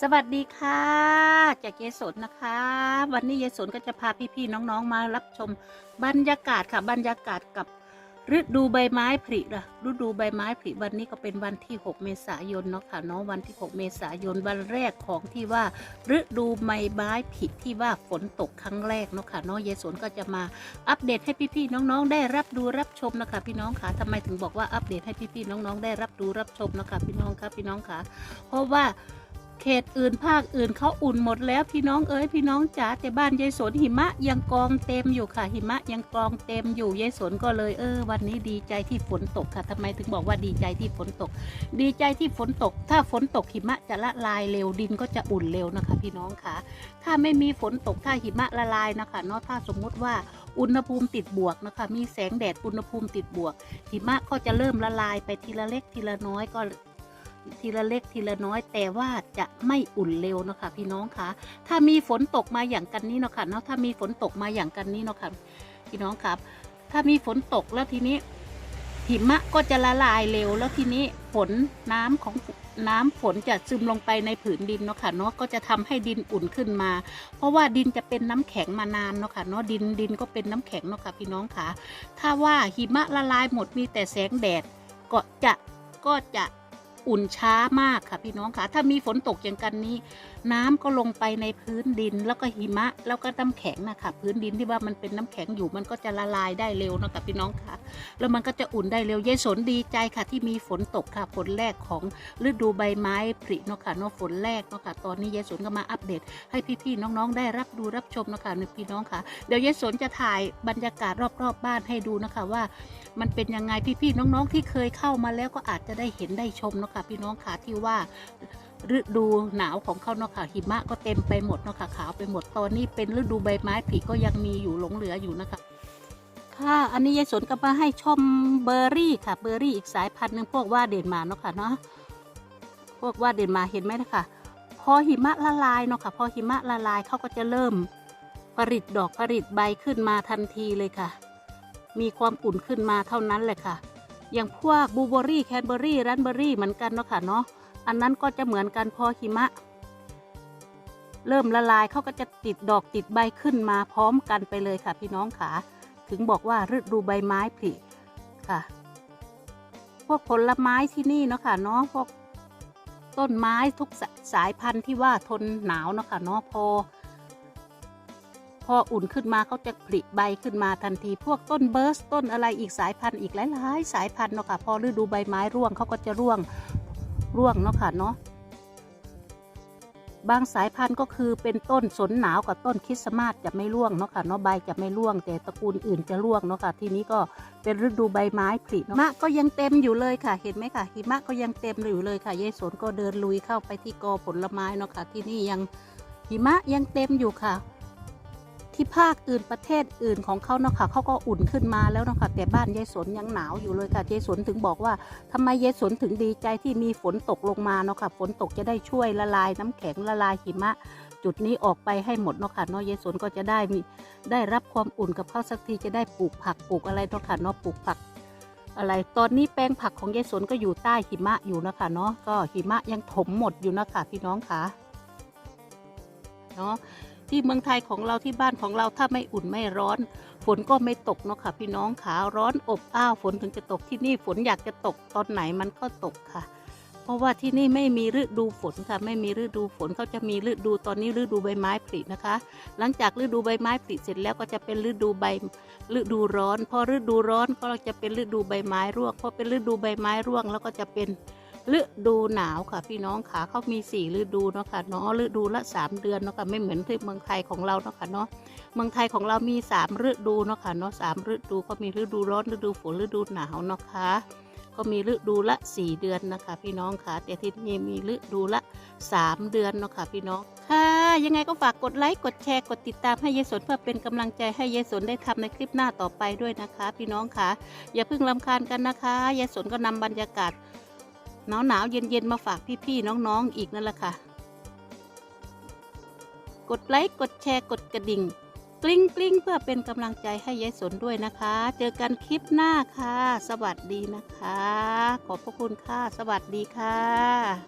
สวัสดีค่ะ จากเยสนนะคะ วันนี้เยสนก็จะพาพี่ๆน้องๆมารับชมบรรยากาศค่ะ บรรยากาศกับฤดูใบไม้ผลิละฤดูใบไม้ผลิวันนี้ก็เป็นวันที่ 6 เมษายนเนาะค่ะเนาะวันที่ 6 เมษายนวันแรกของที่ว่าฤดูใบไม้ผลิที่ว่าฝนตกครั้งแรกเนาะค่ะเนาะเยสนก็จะมาอัปเดตให้พี่ๆน้องๆ ได้รับดูรับชมนะคะพี่น้องค่ะทำไมถึงบอกว่าอัปเดตให้พี่ๆน้องๆ ได้รับดูรับชมนะคะพี่น้องค่ะพี่น้องค่ะเพราะว่า เขตอื่นภาคอื่นเขาอุ่นหมดแล้วพี่น้องเอ้ยพี่น้องจ๋าแต่บ้านยายสนหิมะยังกองเต็มอยู่ค่ะ หิมะยังกองเต็มอยู่ยายสนก็เลยเออ วันนี้ดีใจที่ฝนตกค่ะทำไมถึงบอกว่าดีใจที่ฝนตก ดีใจที่ฝนตก ถ้าฝนตกหิมะจะละลายเร็วดินก็จะอุ่นเร็วนะคะ พี่น้องค่ะ ถ้าไม่มีฝนตกถ้าหิมะละลายนะคะเนาะถ้าสมมุติว่าอุณหภูมิติดบวกนะคะ มีแสงแดดอุณหภูมิติดบวก หิมะก็จะเริ่มละลายไปทีละเล็กทีละน้อยก็ ทีละเล็กทีละน้อย แต่ว่าจะไม่อุ่นเร็วนะคะพี่น้องคะถ้ามีฝนตกมาอย่างกันนี้เนาะค่ะเนาะถ้ามีฝนตกมาอย่างกันนี้เนาะค่ะพี่น้องครับ ถ้ามีฝนตกแล้วทีนี้หิมะก็จะละลายเร็ว แล้วทีนี้ฝนน้ำของน้ำฝนจะซึมลงไปในผืนดินเนาะค่ะเนาะก็จะทำให้ดินอุ่นขึ้นมา เพราะว่าดินจะเป็นน้ำแข็งมานานเนาะค่ะเนาะดินดินก็เป็นน้ำแข็งเนาะค่ะพี่น้องค่ะ ถ้าว่าหิมะละลายหมดมีแต่แสงแดดก็จะก็จะ อุ่นช้ามากค่ะพี่น้องค่ะ ถ้ามีฝนตกอย่างกันนี้ น้ำก็ลงไปในพื้นดิน แล้วก็หิมะ แล้วก็น้ำแข็งนะคะพื้นดินที่ว่ามันเป็นน้ำแข็งอยู่มันก็จะละลายได้เร็วนะคะพี่น้องค่ะ แล้วมันก็จะอุ่นได้เร็วยายสนดีใจค่ะ ที่มีฝนตกค่ะฝนแรกของฤดูใบไม้ผลิเนาะค่ะเนาะฝนแรกเนาะค่ะตอนนี้ยายสนก็มาอัปเดต ให้พี่ๆน้องๆได้รับดูรับชมเนาะคะนพี่น้องค่ะเดี๋ยวยายสนจะถ่ายบรรยากาศรอบๆบบ้านให้ดูนะคะว่า มันเป็นยังไงพี่ๆน้องๆ ที่เคยเข้ามาแล้วก็อาจจะได้เห็นได้ชมเนาะค่ะพี่น้องค่ะที่ว่าฤดูหนาวของเขาเนาะค่ะหิมะก็เต็มไปหมดเนาะค่ะขาวไปหมดตอนนี้เป็นฤดูใบไม้ผลิก็ยังมีอยู่หลงเหลืออยู่นะคะ ค่ะ อันนี้ยายสนก็มาให้ชมเบอร์รี่ค่ะเบอร์รี่อีกสายพันธุ์หนึ่งพวกว่าเด่นมาเนาะค่ะเนาะพวกว่าเด่นมาเห็นไหมนะคะพอหิมะละลายเนาะค่ะพอหิมะละลายเขาก็จะเริ่มผลิตดอกผลิตใบขึ้นมาทันทีเลยค่ะ มีความอุ่นขึ้นมาเท่านั้นเลยค่ะ อย่างพวกบูเบอร์รี่แคนเบอร์รี่รันเบอร์รี่เหมือนกันเนาะค่ะเนาะอันนั้นก็จะเหมือนกันพอหิมะ เริ่มละลายเขาก็จะติดดอกติดใบขึ้นมาพร้อมกันไปเลยค่ะ พี่น้องค่ะถึงบอกว่าฤดูใบไม้ผลิค่ะ พวกผลไม้ที่นี่เนาะค่ะเนาะพวกต้นไม้ทุกสายพันธุ์ที่ว่าทนหนาวเนาะค่ะเนาะพอ ออุ่นขึ้นมาเขาจะผลิใบขึ้นมาทันที พวกต้นเบิร์สต้นอะไรอีกสายพันธุ์อีกหลายๆสายพันธุ์เนาะค่ะพอฤดูใบไม้ร่วงเขาก็จะร่วงร่วงเนาะค่ะเนาะบางสายพันธุ์ก็คือเป็นต้นสนหนาวกับต้นคริสต์มาสจะไม่ร่วงเนาะค่ะเนาะใบจะไม่ร่วง แต่ตระกูลอื่นจะร่วงเนาะค่ะ ทีนี้ก็เป็นฤดูใบไม้ผลิหิมะก็ยังเต็มอยู่เลยค่ะ เห็นไหมค่ะหิมะก็ยังเต็มอยู่เลยค่ะยายสนก็เดินลุยเข้าไปที่กอผลไม้เนาะค่ะ ที่นี่ยังหิมะยังเต็มอยู่ค่ะ ที่ภาคอื่นประเทศอื่นของเขาเนาะค่ะเขาก็อุ่นขึ้นมาแล้วเนาะค่ะแต่บ้านยายสนยังหนาวอยู่เลยค่ะยายสนถึงบอกว่าทำไมยายสนถึงดีใจที่มีฝนตกลงมาเนาะค่ะฝนตกจะได้ช่วยละลายน้ำแข็งละลายหิมะ จุดนี้ออกไปให้หมดเนาะค่ะเนาะยายสนก็จะได้มีได้รับความอุ่นกับเขาสักทีจะได้ปลูกผักปลูกอะไรเนาะค่ะเนาะปลูกผักอะไร ตอนนี้แปลงผักของยายสนก็อยู่ใต้หิมะอยู่นะคะเนาะ ก็หิมะยังถมหมดอยู่นะคะพี่น้องค่ะเนาะ ที่เมืองไทยของเราที่บ้านของเราถ้าไม่อุ่นไม่ร้อน ฝนก็ไม่ตกเนาะค่ะ พี่น้องขาร้อนอบอ้าวฝนถึงจะตกที่นี่ฝนอยากจะตกตอนไหนมันก็ตกค่ะ เพราะว่าที่นี่ไม่มีฤดูฝนค่ะ ไม่มีฤดูฝนเขาจะมีฤดูตอนนี้ฤดูใบไม้ผลินะคะ หลังจากฤดูใบไม้ผลิเสร็จแล้วก็จะเป็นฤดูใบฤดูร้อน พอฤดูร้อนก็จะเป็นฤดูใบไม้ร่วงพอเป็นฤดูใบไม้ร่วงแล้วก็จะเป็น ฤดูหนาวค่ะพี่น้องขาเขามีสี่ฤดูเนาะค่ะเนาะฤดูละสามเดือนเนาะค่ะไม่เหมือนที่เมืองไทยของเราเนาะค่ะเนาะเมืองไทยของเรามีสามฤดูเนาะค่ะเนาะสามฤดูก็มีฤดูร้อนฤดูฝนฤดูหนาวเนาะค่ะก็มีฤดูละสี่เดือนนะคะ พี่น้องค่ะ แต่ที่นี่มีฤดูละสามเดือนเนาะค่ะพี่น้องค่ะ ยังไงก็ฝากกดไลค์กดแชร์กดติดตามให้ยายสนเพื่อเป็นกำลังใจให้ยายสนได้ทำในคลิปหน้าต่อไปด้วยนะคะ พี่น้องค่ะ อย่าเพิ่งรำคาญกันนะคะยายสนก็นำบรรยากาศ หนาวหนาวเย็นเย็นๆมาฝากพี่ๆน้องๆอีกนั่นแหละค่ะ กดไลค์กดแชร์กดกระดิ่ง กลิ้งกลิ้งเพื่อเป็นกำลังใจให้ยายสนด้วยนะคะ เจอกันคลิปหน้าค่ะ สวัสดีนะคะ ขอบพระคุณค่ะ สวัสดีค่ะ